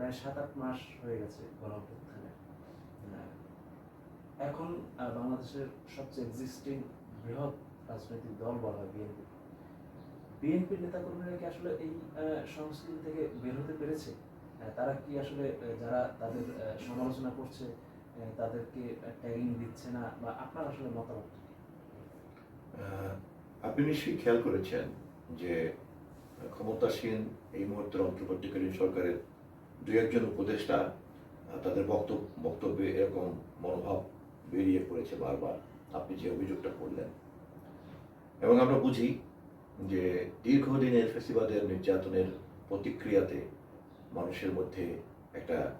প্রায় সাত আট মাস হয়ে গেছে আহ, এখন বাংলাদেশের সবচেয়ে এক্সিস্টিং বৃহৎ রাজনৈতিক দল বলা হয় বিএনপি। বিএনপির নেতাকর্মীরা কি আসলে এই সংস্কৃতি থেকে বের হতে পেরেছে? তারা কি আসলে যারা তাদের সমালোচনা করছে তাদেরকে ট্যাগিং দিচ্ছে না? বা আপনার আসলে মতামত আপনি নিশ্চয়ই খেয়াল করেছেন যে ক্ষমতাসীন এই মুহূর্তের অন্তর্বর্তীকালীন সরকারের দু একজন উপদেষ্টা তাদের বক্তব্য বক্তব্যে এরকম মনোভাব বেরিয়ে পড়েছে বারবার। আপনি যে অভিযোগটা করলেন। এবং আমরা বুঝি যে দীর্ঘদিনের ফেসিবাদের নির্যাতনের প্রতিক্রিয়াতে মানুষের মধ্যে একটা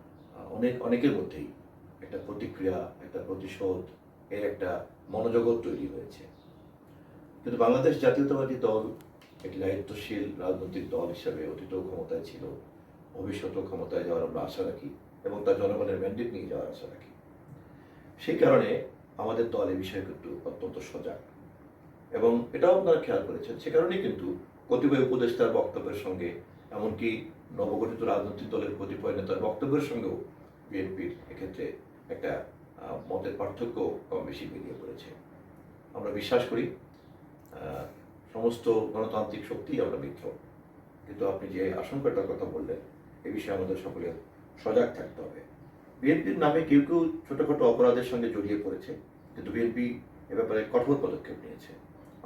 অনেক, অনেকের মধ্যেই একটা প্রতিক্রিয়া, একটা প্রতিশোধ এর একটা মনোজগৎ তৈরি হয়েছে। কিন্তু বাংলাদেশ জাতীয়তাবাদী দল একটি দায়িত্বশীল রাজনৈতিক দল হিসাবে অতীত ক্ষমতায় ছিল। ভবিষ্যতেও ক্ষমতায় যাওয়ার আমরা আশা রাখি এবং তার জনগণের ম্যান্ডেট নিয়ে যাওয়ার আশা রাখি। সেই কারণে আমাদের দল এই বিষয়ে কিন্তু অত্যন্ত সজাগ। এবং এটাও আপনারা খেয়াল করেছেন, সে কারণেই কিন্তু কতিপয় উপদেষ্টার বক্তব্যের সঙ্গে, এমনকি নবগঠিত রাজনৈতিক দলের কতিপয় নেতার বক্তব্যের সঙ্গেও বিএনপির এক্ষেত্রে একটা মতের পার্থক্য কম বেশি বেরিয়ে পড়েছে। আমরা বিশ্বাস করি সমস্ত গণতান্ত্রিক শক্তি আমরা মিত্র। কিন্তু আপনি যে আশঙ্কাটার কথা বললেন, এ বিষয়ে আমাদের সকলে সজাগ থাকতে হবে। বিএনপির নামে কেউ কেউ ছোটখাটো অপরাধের সঙ্গে জড়িয়ে পড়েছে, কিন্তু বিএনপি এ ব্যাপারে কঠোর পদক্ষেপ নিয়েছে।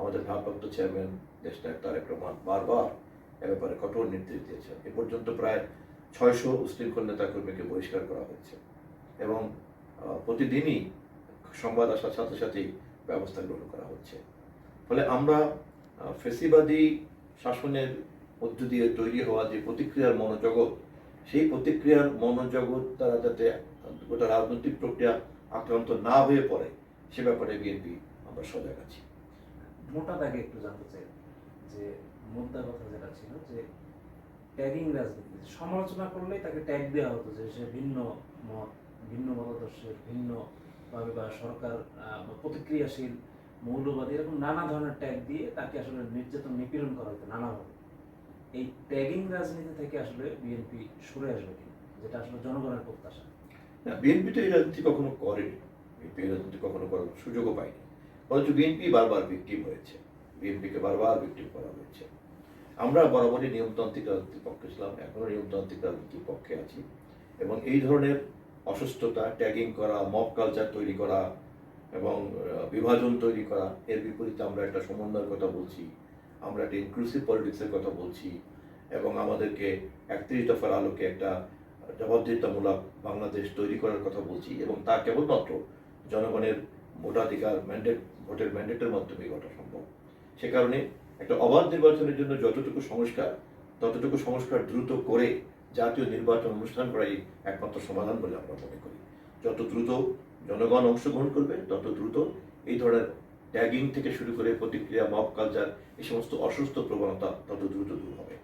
আমাদের ভারপ্রাপ্ত চেয়ারম্যান, দেশ নায়ক তারেক রহমান বারবার এ ব্যাপারে কঠোর নির্দেশ দিয়েছেন। এ পর্যন্ত প্রায় ছয়শো উশৃঙ্খল নেতাকর্মীকে বহিষ্কার করা হয়েছে এবং প্রতিদিনই সংবাদ আসার সাথে সাথেই ব্যবস্থা গ্রহণ করা হচ্ছে। ফলে আমরা ফেসিবাদী শাসনের মধ্য দিয়ে তৈরি হওয়া যে প্রতিক্রিয়ার মনোজগৎ, সেই প্রতিক্রিয়ার মনোজগৎ তারা যাতে গোটা রাজনৈতিক প্রক্রিয়া আক্রান্ত না হয়ে পড়ে, সে ব্যাপারে বিএনপি আমরা সজাগ আছি। মোটা দাগে একটু জানতে চাই, যে মুদ্রা কথা যেটা ছিল, যে ট্যাগিং রাজনীতি সমালোচনা করলেই তাকে ট্যাগ দেওয়া হতো যে সে ভিন্ন মত, ভিন্ন মতাদর্শের, ভিন্ন ভাবে বা সরকার প্রতিক্রিয়াশীল, মৌলবাদী, এরকম নানা ধরনের ট্যাগ দিয়ে তাকে আসলে নির্যাতন, নিপীড়ন করা হতো নানাভাবে। এই ট্যাগিং রাজনীতি থেকে আসলে বিএনপি সরে আসবে যেটা আসলে জনগণের প্রত্যাশা। না বিএনপি তো এই রাজনীতি কখনো করেনি। বিএনপি রাজনীতি কখনো করার সুযোগও পায়নি। অথচ বিএনপি বারবার ভিক্টিম হয়েছে। বিএনপিকে বারবার ভিক্টিম করা হয়েছে। আমরা বরাবরই নিয়মতান্ত্রিক রাজনীতির পক্ষে ছিলাম এখনও নিয়মতান্ত্রিক রাজনীতির পক্ষে আছি। এবং এই ধরনের অসুস্থতা ট্যাগিং করা মব কালচার তৈরি করা এবং বিভাজন তৈরি করা, এর বিপরীতে আমরা একটা সমন্বয়ের কথা বলছি। আমরা একটা ইনক্লুসিভ পলিটিক্সের কথা বলছি এবং আমাদেরকে একত্রিশ দফার আলোকে একটা জবাবদিহিতামূলক বাংলাদেশ তৈরি করার কথা বলছি এবং তা কেবলমাত্র জনগণের ভোটাধিকার ম্যান্ডেট, ভোটের ম্যান্ডেটের মাধ্যমে ঘটা সম্ভব। সে কারণে একটা অবাধ নির্বাচনের জন্য যতটুকু সংস্কার, ততটুকু সংস্কার দ্রুত করে জাতীয় নির্বাচন অনুষ্ঠান করাই একমাত্র সমাধান বলে আমরা মনে করি। যত দ্রুত জনগণ অংশগ্রহণ করবে, তত দ্রুত এই ধরনের ট্যাগিং থেকে শুরু করে প্রতিক্রিয়া মব কালচার এই সমস্ত অসুস্থ প্রবণতা তত দ্রুত দূর হবে।